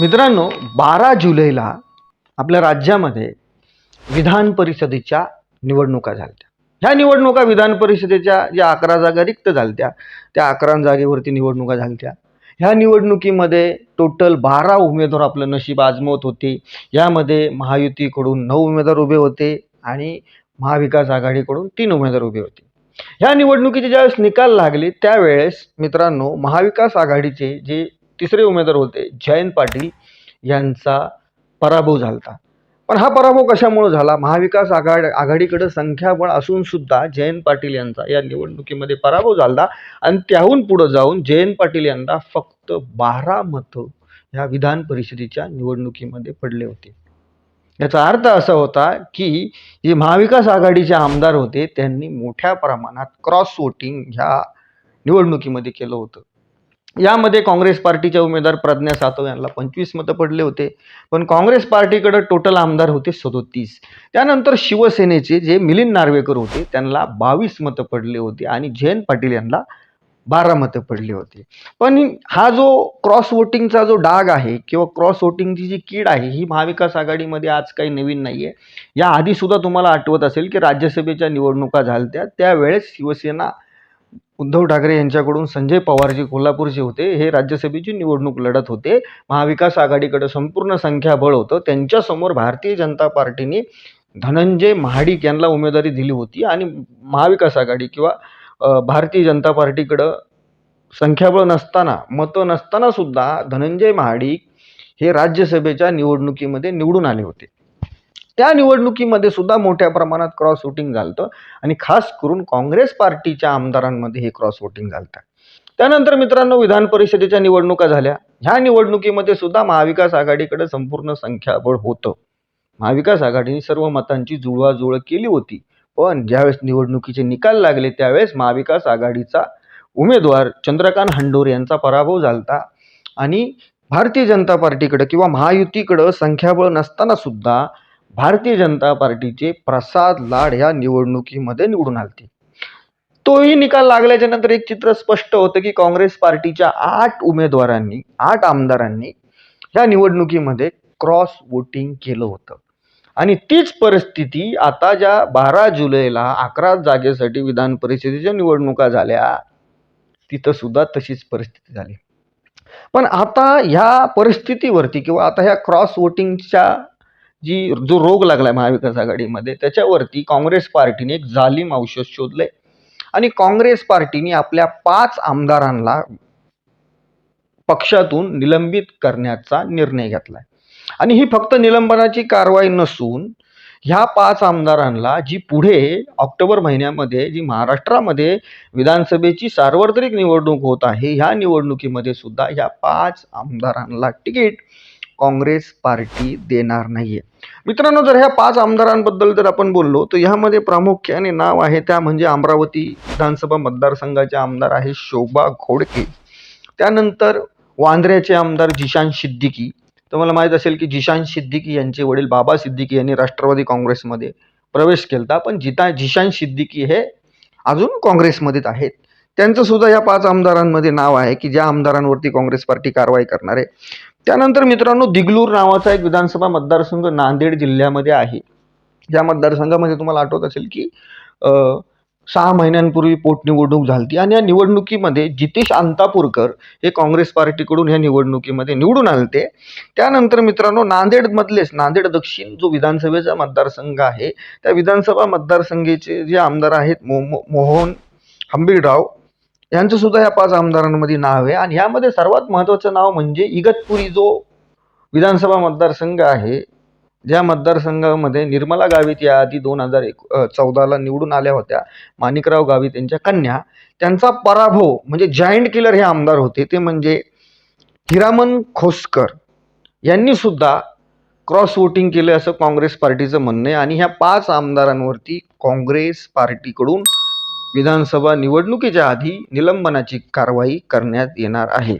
मित्रांनो बारा जुलैला आपल्या राज्यामध्ये विधान परिषदेच्या निवडणुका झाल्या ह्या निवडणुका विधान परिषदेच्या ज्या अकरा जागा रिक्त झालत्या त्या अकरा जागेवरती निवडणुका झाल्या ह्या निवडणुकीमध्ये टोटल बारा उमेदवार आपलं नशीब आजमवत होते. यामध्ये महायुतीकडून नऊ उमेदवार उभे होते आणि महाविकास आघाडीकडून तीन उमेदवार उभे होते. ह्या निवडणुकीचे ज्यावेळेस निकाल लागले त्यावेळेस मित्रांनो महाविकास आघाडीचे जे तिसरे उमेदवार होते जयंत पाटील यांचा पराभव झाला पण हा पराभव कशामुळे झाला? महाविकास आघाड आघाडीकडं संख्याबळ असूनसुद्धा जयंत पाटील यांचा या निवडणुकीमध्ये पराभव झाला आणि त्याहून पुढं जाऊन जयंत पाटील यांना फक्त बारा मतं ह्या विधान परिषदेच्या निवडणुकीमध्ये पडले होते. याचा अर्थ असा होता की जे महाविकास आघाडीचे आमदार होते त्यांनी मोठ्या प्रमाणात क्रॉस वोटिंग ह्या निवडणुकीमध्ये केलं होतं. यामध्ये काँग्रेस पार्टीचे उमेदवार प्रज्ञा सातव यांना पंचवीस मतं पडले होते. पण काँग्रेस पार्टीकडे टोटल आमदार होते सदोतीस. त्यानंतर शिवसेनेचे जे मिलिंद नार्वेकर होते त्यांना बावीस मतं पडले होते आणि जयंत पाटील यांना बारा मतं पडली होती. पण हा जो क्रॉस वोटिंगचा जो डाग आहे किंवा क्रॉस वोटिंगची जी कीड आहे ही महाविकास आघाडीमध्ये आज काही नवीन नाही आहे याआधीसुद्धा तुम्हाला आठवत असेल की राज्यसभेच्या निवडणुका झाल्या त्यावेळेस शिवसेना उद्धव ठाकरे यांच्याकडून संजय पवार जे कोल्हापूरचे होते. हे राज्यसभेची निवडणूक लढत होते. महाविकास आघाडीकडं संपूर्ण संख्याबळ होतं. त्यांच्यासमोर भारतीय जनता पार्टीने धनंजय महाडिक यांना उमेदवारी दिली होती आणि महाविकास आघाडी किंवा भारतीय जनता पार्टीकडं संख्याबळ नसताना मतं नसतानासुद्धा धनंजय महाडिक हे राज्यसभेच्या निवडणुकीमध्ये निवडून आले होते. त्या निवडणुकीमध्ये सुद्धा मोठ्या प्रमाणात क्रॉस वोटिंग झालं आणि खास करून काँग्रेस पार्टीच्या आमदारांमध्ये हे क्रॉस वोटिंग झालं त्यानंतर मित्रांनो विधान परिषदेच्या निवडणुका झाल्या. ह्या निवडणुकीमध्ये सुद्धा महाविकास आघाडीकडे संपूर्ण संख्याबळ होतं. महाविकास आघाडीने सर्व मतांची जुळवाजुळव केली होती. पण ज्यावेळेस निवडणुकीचे निकाल लागले त्यावेळेस महाविकास आघाडीचा उमेदवार चंद्रकांत हंडोर यांचा पराभव झाला आणि भारतीय जनता पार्टीकडं किंवा महायुतीकडं संख्याबळ नसताना सुद्धा भारतीय जनता पार्टीचे प्रसाद लाड ह्या निवडणुकीमध्ये निवडून आलते. तोही निकाल लागल्याच्या नंतर एक चित्र स्पष्ट होतं की काँग्रेस पार्टीच्या आठ उमेदवारांनी आठ आमदारांनी ह्या निवडणुकीमध्ये क्रॉस वोटिंग केलं होतं. आणि तीच परिस्थिती आता ज्या बारा जुलैला अकरा जागेसाठी विधान परिषदेच्या निवडणुका झाल्या तिथं सुद्धा तशीच परिस्थिती झाली. पण आता ह्या परिस्थितीवरती किंवा आता ह्या क्रॉस वोटिंगच्या जी जो रोग लागलाय महाविकास आघाडीमध्ये त्याच्यावरती काँग्रेस पार्टीने एक जालीम औषध शोधलंय. आणि काँग्रेस पार्टीने आपल्या पाच आमदारांना पक्षातून निलंबित करण्याचा निर्णय घेतलाय. आणि ही फक्त निलंबनाची कारवाई नसून ह्या पाच आमदारांना जी पुढे ऑक्टोबर महिन्यामध्ये जी महाराष्ट्रामध्ये विधानसभेची सार्वत्रिक निवडणूक होत आहे ह्या निवडणुकीमध्ये सुद्धा ह्या पाच आमदारांना तिकीट काँग्रेस पार्टी देणार नाहीये. मित्रांनो जर ह्या पाच आमदारांबद्दल जर आपण बोललो तर ह्यामध्ये प्रामुख्याने नाव आहे त्या म्हणजे अमरावती विधानसभा मतदारसंघाचे आमदार आहे शोभा घोडके. त्यानंतर वांद्र्याचे आमदार जिशान सिद्दीकी. तुम्हाला माहीत असेल की जिशान सिद्दीकी यांचे वडील बाबा सिद्दीकी यांनी राष्ट्रवादी काँग्रेसमध्ये प्रवेश केला पण जिता जिशान सिद्दीकी हे अजून काँग्रेसमध्येच आहेत. त्यांचं सुद्धा या पाच आमदारांमध्ये नाव आहे की ज्या आमदारांवरती काँग्रेस पार्टी कारवाई करणार आहे. त्यानंतर मित्रांनो दिगलूर नावाचा एक विधानसभा मतदारसंघ नांदेड जिल्ह्यामध्ये आहे. या मतदारसंघामध्ये तुम्हाला आठवत असेल की सहा महिन्यांपूर्वी पोटनिवडणूक झाली आणि या निवडणुकीमध्ये जितेश अंतापूरकर हे काँग्रेस पार्टीकडून ह्या निवडणुकीमध्ये निवडून आलते. त्यानंतर मित्रांनो नांदेडमधलेच नांदेड दक्षिण जो विधानसभेचा मतदारसंघ आहे त्या विधानसभा मतदारसंघाचे जे आमदार आहेत मो मो- मोहन हंबीरराव यांचं सुद्धा या पाच आमदारांमध्ये नाव आहे. आणि यामध्ये सर्वात महत्त्वाचं नाव म्हणजे इगतपुरी जो विधानसभा मतदारसंघ आहे ज्या मतदारसंघामध्ये निर्मला गावित या आधी दोन हजार एक चौदाला निवडून आल्या होत्या. माणिकराव गावित यांच्या कन्या. त्यांचा पराभव म्हणजे जायंट किलर हे आमदार होते. ते म्हणजे हिरामन खोसकर यांनी सुद्धा क्रॉस वोटिंग केलं असं काँग्रेस पार्टीचं म्हणणं आहे. आणि ह्या पाच आमदारांवरती काँग्रेस पार्टीकडून विधानसभा निवडणुकीच्या आधी निलंबनाची कारवाई करण्यात येणार आहे.